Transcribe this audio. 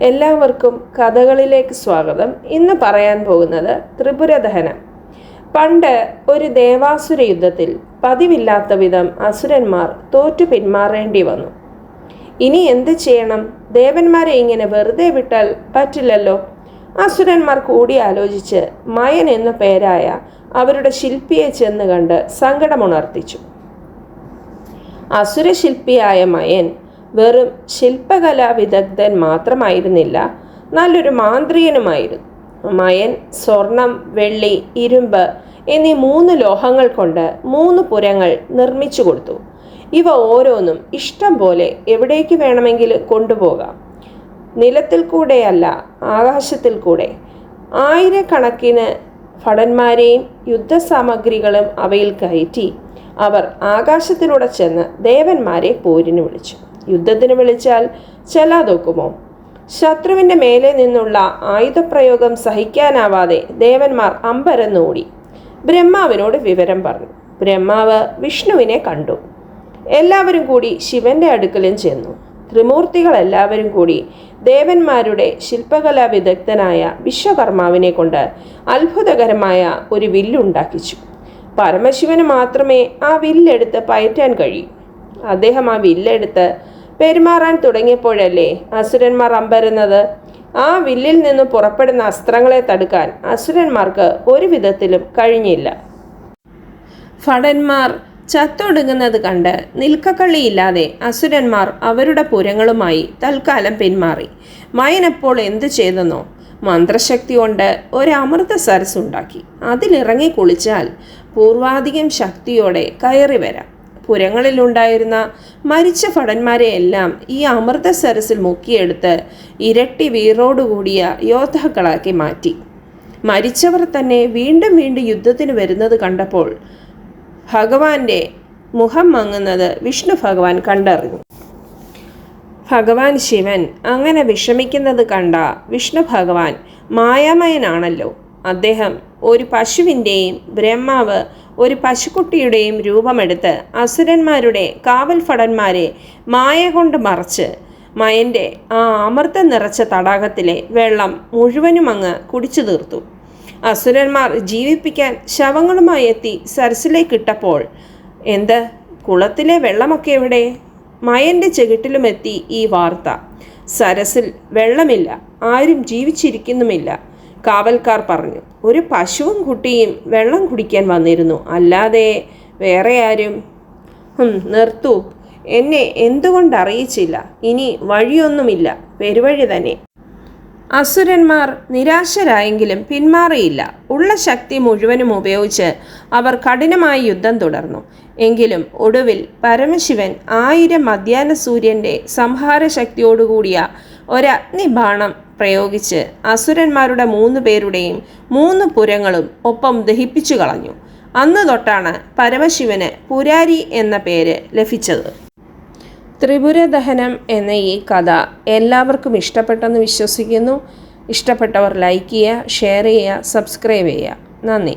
എല്ലാവർക്കും കഥകളിലേക്ക് സ്വാഗതം. ഇന്ന് പറയാൻ പോകുന്നത് ത്രിപുര ദഹനം പണ്ട് ഒരു ദേവാസുര യുദ്ധത്തിൽ പതിവില്ലാത്ത വിധം അസുരന്മാർ തോറ്റു പിന്മാറേണ്ടി വന്നു. ഇനി എന്ത് ചെയ്യണം? ദേവന്മാരെ ഇങ്ങനെ വെറുതെ വിട്ടാൽ പറ്റില്ലല്ലോ. അസുരന്മാർ കൂടി ആലോചിച്ച് മയൻ എന്നു പേരായ അവരുടെ ശില്പിയെ ചെന്ന് കണ്ട് സങ്കടമുണർത്തിച്ചു. അസുരശില്പിയായ മയൻ വെറും ശില്പകലാ വിദഗ്ധൻ മാത്രമായിരുന്നില്ല നല്ലൊരു മാന്ത്രികനുമായിരുന്നു. മയൻ സ്വർണം വെള്ളി ഇരുമ്പ് എന്നീ മൂന്ന് ലോഹങ്ങൾ കൊണ്ട് മൂന്ന് പുരങ്ങൾ നിർമ്മിച്ചു കൊടുത്തു. ഇവ ഓരോന്നും ഇഷ്ടം പോലെ എവിടേക്ക് വേണമെങ്കിൽ കൊണ്ടുപോകാം. നിലത്തിൽ കൂടെയല്ല ആകാശത്തിൽ കൂടെ. ആയിരക്കണക്കിന് ഭടന്മാരെയും യുദ്ധസാമഗ്രികളും അവയിൽ കയറ്റി അവർ ആകാശത്തിലൂടെ ചെന്ന് ദേവന്മാരെ പോരിന് വിളിച്ചു. യുദ്ധത്തിന് വിളിച്ചാൽ ചെല്ലാതൊക്കുമോ? ശത്രുവിന്റെ മേലെ നിന്നുള്ള ആയുധപ്രയോഗം സഹിക്കാനാവാതെ ദേവന്മാർ അമ്പരന്നോടി. ബ്രഹ്മാവിനോട് വിവരം പറഞ്ഞു. ബ്രഹ്മാവ് വിഷ്ണുവിനെ കണ്ടു. എല്ലാവരും കൂടി ശിവന്റെ അടുക്കലും ചെന്നു. ത്രിമൂർത്തികൾ എല്ലാവരും കൂടി ദേവന്മാരുടെ ശില്പകലാ വിദഗ്ധനായ വിശ്വകർമാവിനെ കൊണ്ട് അത്ഭുതകരമായ ഒരു വില്ലുണ്ടാക്കിച്ചു. പരമശിവന് മാത്രമേ ആ വില്ലെടുത്ത് പയറ്റാൻ കഴിയൂ. അദ്ദേഹം ആ വില്ലെടുത്ത് പെരുമാറാൻ തുടങ്ങിയപ്പോഴല്ലേ അസുരന്മാർ അമ്പരുന്നത്? ആ വില്ലിൽ നിന്ന് പുറപ്പെടുന്ന അസ്ത്രങ്ങളെ തടുക്കാൻ അസുരന്മാർക്ക് ഒരു വിധത്തിലും കഴിഞ്ഞില്ല. ഭടന്മാർ ചത്തൊടുങ്ങുന്നത് കണ്ട് നിൽക്കക്കള്ളിയില്ലാതെ അസുരന്മാർ അവരുടെ പുരങ്ങളുമായി തൽക്കാലം പിന്മാറി. മയനപ്പോൾ എന്തു ചെയ്തെന്നോ? മന്ത്രശക്തി കൊണ്ട് ഒരു അമൃത സരസ് ഉണ്ടാക്കി അതിലിറങ്ങി കുളിച്ചാൽ പൂർവാധികം ശക്തിയോടെ കയറി വരാം പുരങ്ങളിലുണ്ടായിരുന്ന മരിച്ച ഭടന്മാരെയെല്ലാം ഈ അമൃത സരസിൽ മുക്കിയെടുത്ത് ഇരട്ടി വീറോടുകൂടിയ യോദ്ധാക്കളാക്കി മാറ്റി. മരിച്ചവർ തന്നെ വീണ്ടും വീണ്ടും യുദ്ധത്തിന് വരുന്നത് കണ്ടപ്പോൾ ഭഗവാന്റെ മുഖം മങ്ങുന്നത് വിഷ്ണു ഭഗവാൻ കണ്ടറിഞ്ഞു. ഭഗവാൻ ശിവൻ അങ്ങനെ വിഷമിക്കുന്നത് കണ്ട വിഷ്ണു ഭഗവാൻ മായാമയനാണല്ലോ. അദ്ദേഹം ഒരു പശുവിന്റെയും ബ്രഹ്മാവ് ഒരു പശുക്കുട്ടിയുടെയും രൂപമെടുത്ത് അസുരന്മാരുടെ കാവൽ ഭടന്മാരെ മായ കൊണ്ട് മറച്ച് മയന്റെ ആ അമൃതം നിറച്ച തടാകത്തിലെ വെള്ളം മുഴുവനും അങ്ങ് കുടിച്ചു തീർത്തു. അസുരന്മാർ ജീവിപ്പിക്കാൻ ശവങ്ങളുമായി എത്തി സരസിലേക്കിട്ടപ്പോൾ എന്ത്? കുളത്തിലെ വെള്ളമൊക്കെ എവിടെ മയന്റെ ചെകിട്ടിലുമെത്തി ഈ വാർത്ത. സരസിൽ വെള്ളമില്ല ആരും ജീവിച്ചിരിക്കുന്നുമില്ല. കാവൽക്കാർ പറഞ്ഞു ഒരു പശുവും കുട്ടിയും വെള്ളം കുടിക്കാൻ വന്നിരുന്നു. അല്ലാതെ വേറെ ആരും? നിർത്തു. എന്നെ എന്തുകൊണ്ട് അറിയിച്ചില്ല ഇനി വഴിയൊന്നുമില്ല. പെരുവഴി തന്നെ. അസുരന്മാർ നിരാശരായെങ്കിലും പിന്മാറിയില്ല. ഉള്ള ശക്തി മുഴുവനും ഉപയോഗിച്ച് അവർ കഠിനമായി യുദ്ധം തുടർന്നു. എങ്കിലും ഒടുവിൽ പരമശിവൻ ആയിരം മധ്യാന സൂര്യന്റെ സംഹാര ശക്തിയോടുകൂടിയ ഒരഗ്നിബാണം പ്രയോഗിച്ച് അസുരന്മാരുടെ മൂന്ന് പേരുടെയും മൂന്ന് പുരങ്ങളും ഒപ്പം ദഹിപ്പിച്ചു കളഞ്ഞു. അന്ന് തൊട്ടാണ് പരമശിവന് പുരാരി എന്ന പേര് ലഭിച്ചത്. ത്രിപുര ദഹനം എന്ന ഈ കഥ എല്ലാവർക്കും ഇഷ്ടപ്പെട്ടെന്ന് വിശ്വസിക്കുന്നു. ഇഷ്ടപ്പെട്ടവർ ലൈക്ക് ചെയ്യുക ഷെയർ ചെയ്യുക സബ്സ്ക്രൈബ് ചെയ്യുക. നന്ദി.